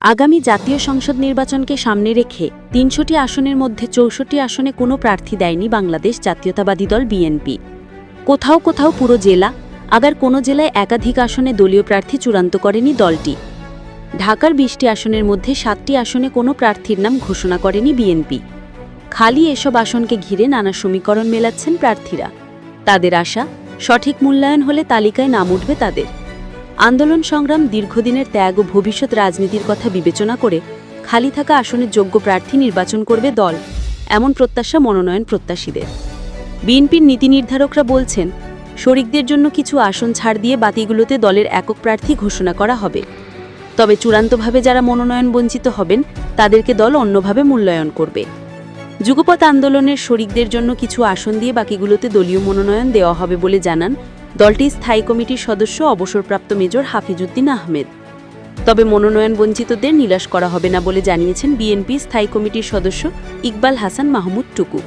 আগামী জাতীয় সংসদ নির্বাচনকে সামনে রেখে তিনশোটি আসনের মধ্যে চৌষট্টি আসনে কোনো প্রার্থী দেয়নি বাংলাদেশ জাতীয়তাবাদী দল বিএনপি। কোথাও কোথাও পুরো জেলা, আবার কোনো জেলায় একাধিক আসনে দলীয় প্রার্থী চূড়ান্ত করেনি দলটি। ঢাকার বিশটি আসনের মধ্যে সাতটি আসনে কোনো প্রার্থীর নাম ঘোষণা করেনি বিএনপি। খালি এসব আসনকে ঘিরে নানা সমীকরণ মেলাচ্ছেন প্রার্থীরা। তাদের আশা, সঠিক মূল্যায়ন হলে তালিকায় নাম উঠবে তাদের। আন্দোলন সংগ্রাম দীর্ঘদিনের ত্যাগ ও ভবিষ্যৎ রাজনীতির কথা বিবেচনা করে খালি থাকা আসনের যোগ্য প্রার্থী নির্বাচন করবে দল, এমন প্রত্যাশা মনোনয়ন প্রত্যাশীদের। বিএনপির নীতি নির্ধারকরা বলছেন, শরিকদের জন্য কিছু আসন ছাড় দিয়ে বাতিগুলোতে দলের একক প্রার্থী ঘোষণা করা হবে। তবে চূড়ান্তভাবে যারা মনোনয়ন বঞ্চিত হবেন, তাদেরকে দল অন্যভাবে মূল্যায়ন করবে। যুগপথ আন্দোলনের শরিকদের জন্য কিছু আসন দিয়ে বাকিগুলোতে দলীয় মনোনয়ন দেওয়া হবে বলে জানান দলটির স্থায়ী কমিটির সদস্য অবসরপ্রাপ্ত মেজর হাফিজউদ্দিন আহমেদ। তবে মনোনয়ন বঞ্চিতদের নিরাশ করা হবে না বলে জানিয়েছেন বিএনপি স্থায়ী কমিটির সদস্য ইকবাল হাসান মাহমুদ টুকু।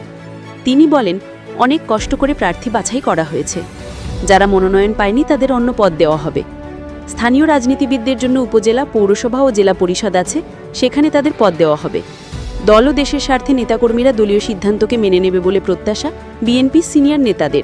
তিনি বলেন, অনেক কষ্ট করে প্রার্থী বাছাই করা হয়েছে। যারা মনোনয়ন পায়নি তাদের অন্য পদ দেওয়া হবে। স্থানীয় রাজনীতিবিদদের জন্য উপজেলা, পৌরসভা ও জেলা পরিষদ আছে, সেখানে তাদের পদ দেওয়া হবে। দল ও দেশের স্বার্থে নেতাকর্মীরা দলীয় সিদ্ধান্তকে মেনে নেবে বলে প্রত্যাশা বিএনপি সিনিয়র নেতাদের।